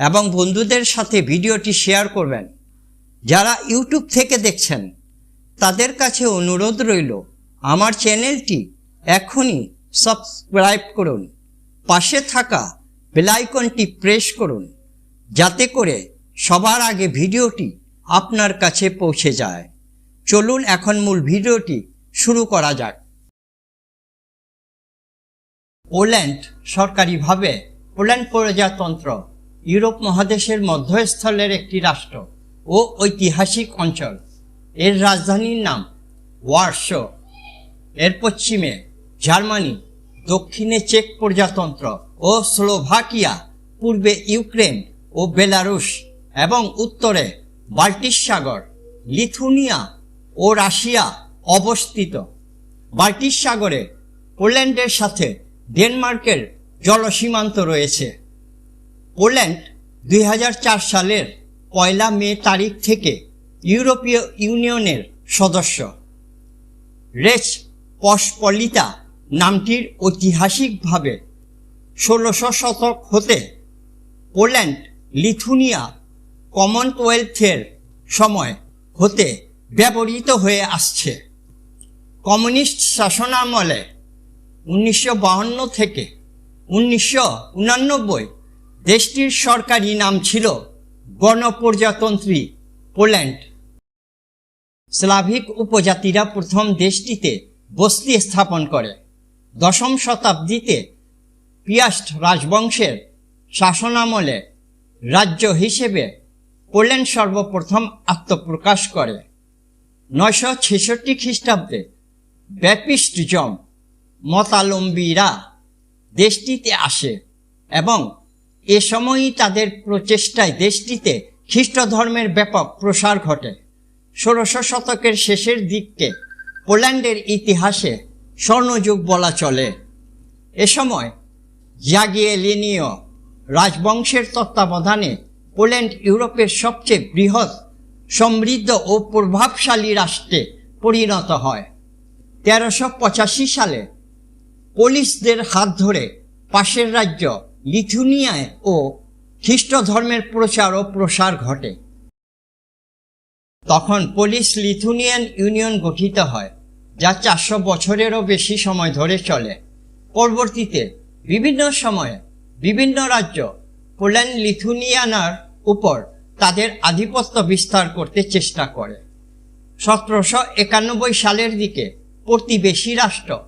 এবং বন্ধুদের সাথে ভিডিওটি শেয়ার করবেন। যারা ইউটিউব থেকে দেখছেন, তাদের কাছে অনুরোধ রইল, আমার চ্যানেলটি এখনই সাবস্ক্রাইব করুন। পাশে থাকা বেলাইকনটি প্রেস করুন, যাতে করে সবার আগে ভিডিওটি আপনার কাছে পৌঁছে যায়। চলুন এখন মূল ভিডিওটি শুরু করা যাক। পোল্যান্ড সরকারিভাবে পোল্যান্ড প্রজাতন্ত্র ইউরোপ মহাদেশের মধ্যস্থলের একটি রাষ্ট্র ও ঐতিহাসিক অঞ্চল। এর রাজধানীর নাম ওয়ার্সো এর পশ্চিমে জার্মানি, দক্ষিণে চেক প্রজাতন্ত্র ও স্লোভাকিয়া, পূর্বে ইউক্রেন ও বেলারুশ এবং উত্তরে বাল্টিক সাগর, লিথুনিয়া ও রাশিয়া অবস্থিত। বাল্টিক সাগরে পোল্যান্ডের সাথে ডেনমার্কের জলসীমান্ত রয়েছে। পোল্যান্ড দুই হাজার চার সালের পয়লা মে তারিখ থেকে ইউরোপীয় ইউনিয়নের সদস্য। রেচ পসপলিতা নামটির ঐতিহাসিকভাবে ষোলোশো শতক হতে পোল্যান্ড লিথুনিয়া কমনওয়েলথের সময় হতে ব্যবহৃত হয়ে আসছে। কমিউনিস্ট শাসনামলে উনিশশো থেকে উনিশশো দেশটির সরকারি নাম ছিল গণপ্রজাতন্ত্রী পোল্যান্ড। স্লাভিক উপজাতিরা প্রথম দেশটিতে বস্তি স্থাপন করে। দশম শতাব্দীতে পিয়াস্ট রাজবংশের শাসনামলে রাজ্য হিসেবে পোল্যান্ড সর্বপ্রথম আত্মপ্রকাশ করে। নয়শো ছেষট্টি খ্রিস্টাব্দে ব্যাপিস্ট জম মতালম্বীরা দেশটিতে আসে এবং এ সময়ই তাদের প্রচেষ্টায় দেশটিতে খ্রিস্ট ধর্মের ব্যাপক প্রসার ঘটে। ষোড়শ শতকের শেষের দিককে পোল্যান্ডের ইতিহাসে স্বর্ণযুগ বলা চলে। এ সময় জাগিয়েলিনীয় রাজবংশের তত্ত্বাবধানে পোল্যান্ড ইউরোপের সবচেয়ে বৃহৎ, সমৃদ্ধ ও প্রভাবশালী রাষ্ট্রে পরিণত হয়। তেরোশো সালে পোলিশদের হাত ধরে পাশের রাজ্য লিথুনিয়ায় ও খ্রিস্ট ধর্মের প্রচার ও প্রসার ঘটে। তখন পোলিশ লিথুনিয়ান ইউনিয়ন গঠিত হয়, যা চারশো বছরেরও বেশি সময় ধরে চলে। পরবর্তীতে বিভিন্ন সময়ে বিভিন্ন রাজ্য পোল্যান্ড লিথুনিয়ানার উপর তাদের আধিপত্য বিস্তার করতে চেষ্টা করে। সতেরোশো একানব্বই সালের দিকে প্রতিবেশী রাষ্ট্র,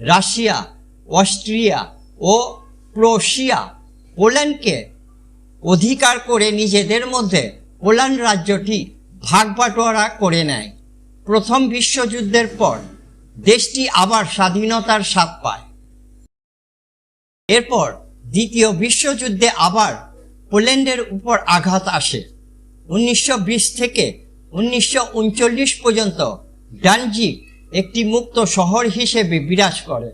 রাশিয়া, অস্ট্রিয়া ও প্রোশিয়া পোল্যান্ডকে অধিকার করে নিজেদের মধ্যে পোল্যান্ড রাজ্যটি ভাগ বাটোয়ারা করে নেয়। প্রথম বিশ্বযুদ্ধের পর দেশটি আবার স্বাধীনতার স্বাদ পায়। এরপর দ্বিতীয় বিশ্বযুদ্ধে আবার পোল্যান্ডের উপর আঘাত আসে। উনিশশো বিশ থেকে উনিশশো উনচল্লিশ পর্যন্ত ডানজিক একটি মুক্ত শহর হিসেবে বিরাজ করে।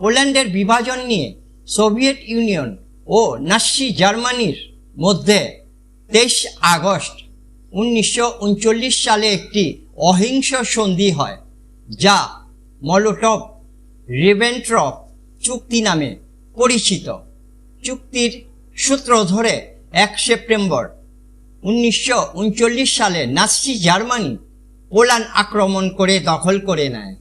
পোল্যান্ডের বিভাজন নিয়ে সোভিয়েত ইউনিয়ন ও নাসি জার্মানির মধ্যে তেইশ আগস্ট উনিশশো উনচল্লিশ সালে একটি অহিংস সন্ধি হয়, যা মলোটপ রিবেন্ট্রপ চুক্তি নামে পরিচিত। চুক্তির সূত্র ধরে এক সেপ্টেম্বর উনিশশো উনচল্লিশ সালে নাসি জার্মানি পোল্যান্ড আক্রমণ করে দখল করে নেয়।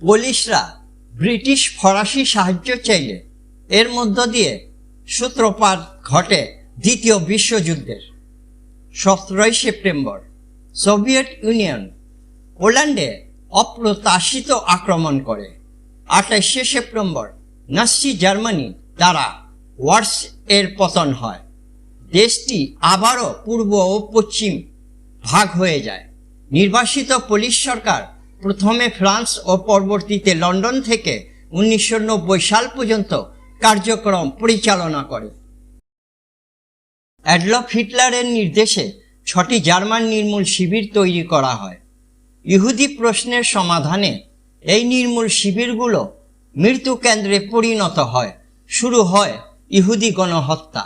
পোলিশরা ব্রিটিশ ফরাসি সাহায্য চাইলে এর মধ্য দিয়ে সূত্রপাত ঘটে দ্বিতীয় বিশ্বযুদ্ধের সতেরোই সেপ্টেম্বর। সোভিয়েত ইউনিয়ন পোল্যান্ডে অপ্রত্যাশিত আক্রমণ করে। আঠাশে সেপ্টেম্বর নাসি জার্মানি দ্বারা ওয়ার্স এর পতন হয়। দেশটি আবারও পূর্ব ও পশ্চিম ভাগ হয়ে যায়। নির্বাসিত পুলিশ সরকার প্রথমে ফ্রান্স ও পরবর্তীতে লন্ডন থেকে উনিশশো নব্বই সাল পর্যন্ত কার্যক্রম পরিচালনা করে। অ্যাডলফ হিটলারের নির্দেশে ছটি জার্মান নির্মূল শিবির তৈরি করা হয়। ইহুদি প্রশ্নের সমাধানে এই নির্মূল শিবিরগুলো মৃত্যু কেন্দ্রে পরিণত হয়, শুরু হয় ইহুদি গণহত্যা।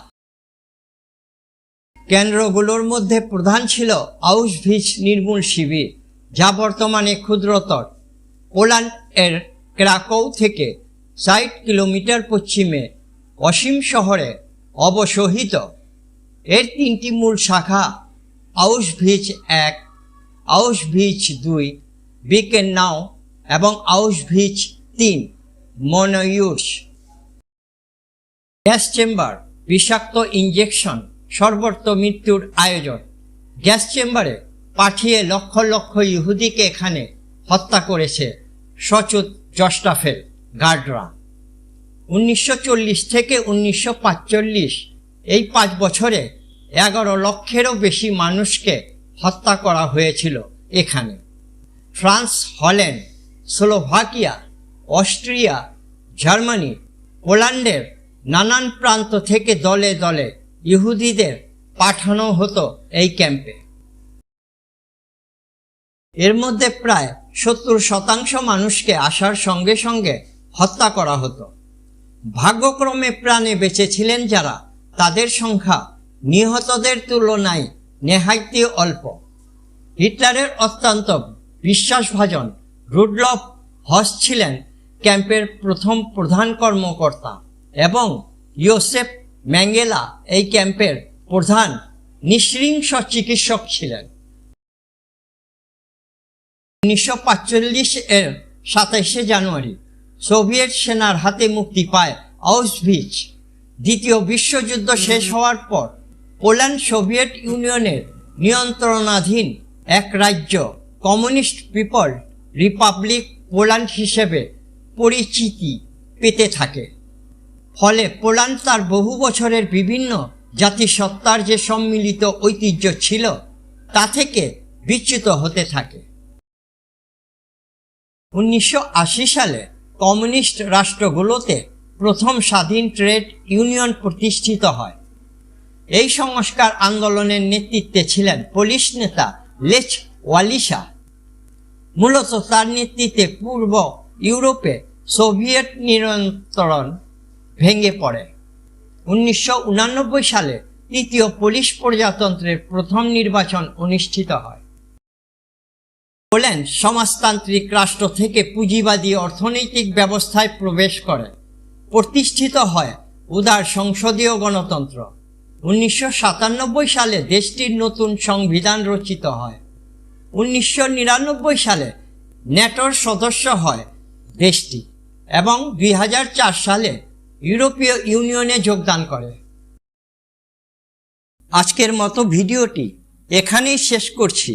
কেন্দ্রগুলোর মধ্যে প্রধান ছিল আউসভিচ নির্মূল শিবির। যা বর্তমানে ক্ষুদ্রতর। পোল্যান্ড এর ক্রাকৌ থেকে ষাট কিলোমিটার পশ্চিমে অসীম শহরে অবসহিত এর তিনটি মূল শাখা আউসভিচ এক আউসভিচ দুই, বিকেন নাও এবং আউসভিচ তিন মনোয়ুস গ্যাস চেম্বার, বিষাক্ত ইঞ্জেকশন সর্বত্র মৃত্যুর আয়োজন। গ্যাস চেম্বারে পাঠিয়ে লক্ষ লক্ষ ইহুদিকে এখানে হত্যা করেছে সচুত জস্টাফেল গার্ডরা। উনিশশো চল্লিশ থেকে উনিশশো এই পাঁচ বছরে এগারো লক্ষেরও বেশি মানুষকে হত্যা করা হয়েছিল এখানে। France, Holland, Slovakia, Austria, Germany, পোল্যান্ডের নানান প্রান্ত থেকে দলে দলে ইহুদিদের পাঠানো হতো এই ক্যাম্পে। এর মধ্যে প্রায় সত্তর শতাংশ মানুষকে আসার সঙ্গে সঙ্গে হত্যা করা হতো। ভাগ্যক্রমে প্রাণে বেঁচেছিলেন যারা, তাদের সংখ্যা নিহতদের তুলনায় নেহাইতি অল্প। হিটলারের অত্যন্ত বিশ্বাসভাজন রুডলফ হস ছিলেন ক্যাম্পের প্রথম প্রধান কর্মকর্তা এবং ইয়োসেফ ম্যাঙ্গেলা এই ক্যাম্পের প্রধান নিঃশৃংস চিকিৎসক ছিলেন। উনিশশো এর সাতাইশে জানুয়ারি সোভিয়েত সেনার হাতে মুক্তি পায় আউসভিচ দ্বিতীয় বিশ্বযুদ্ধ শেষ হওয়ার পর পোল্যান্ড সোভিয়েত ইউনিয়নের নিয়ন্ত্রণাধীন এক রাজ্য, কমিউনিস্ট পিপল রিপাবলিক পোল্যান্ড হিসেবে পরিচিতি পেতে থাকে। ফলে পোল্যান্ড তার বহু বছরের বিভিন্ন জাতিসত্তার যে সম্মিলিত ঐতিহ্য ছিল, তা থেকে বিচ্যুত হতে থাকে। উনিশশো আশি সালে কমিউনিস্ট রাষ্ট্রগুলোতে প্রথম স্বাধীন ট্রেড ইউনিয়ন প্রতিষ্ঠিত হয়। এই সংস্কার আন্দোলনের নেতৃত্বে ছিলেন পুলিশ নেতা লেচ ওয়ালিশা। মূলত তার নেতৃত্বে পূর্ব ইউরোপে সোভিয়েত নিয়ন্ত্রণ ভেঙে পড়ে। উনিশশো সালে তৃতীয় পুলিশ প্রজাতন্ত্রের প্রথম নির্বাচন অনুষ্ঠিত হয়। পোল্যান্ড সমাজতান্ত্রিক রাষ্ট্র থেকে পুঁজিবাদী অর্থনৈতিক ব্যবস্থায় প্রবেশ করে, প্রতিষ্ঠিত হয় উদার সংসদীয় গণতন্ত্র। উনিশশো সাতানব্বই সালে দেশটির নতুন সংবিধান রচিত হয়। উনিশশো নিরানব্বই সালে ন্যাটোর সদস্য হয় দেশটি এবং দুই হাজার চার সালে ইউরোপীয় ইউনিয়নে যোগদান করে। আজকের মতো ভিডিওটি এখানেই শেষ করছি।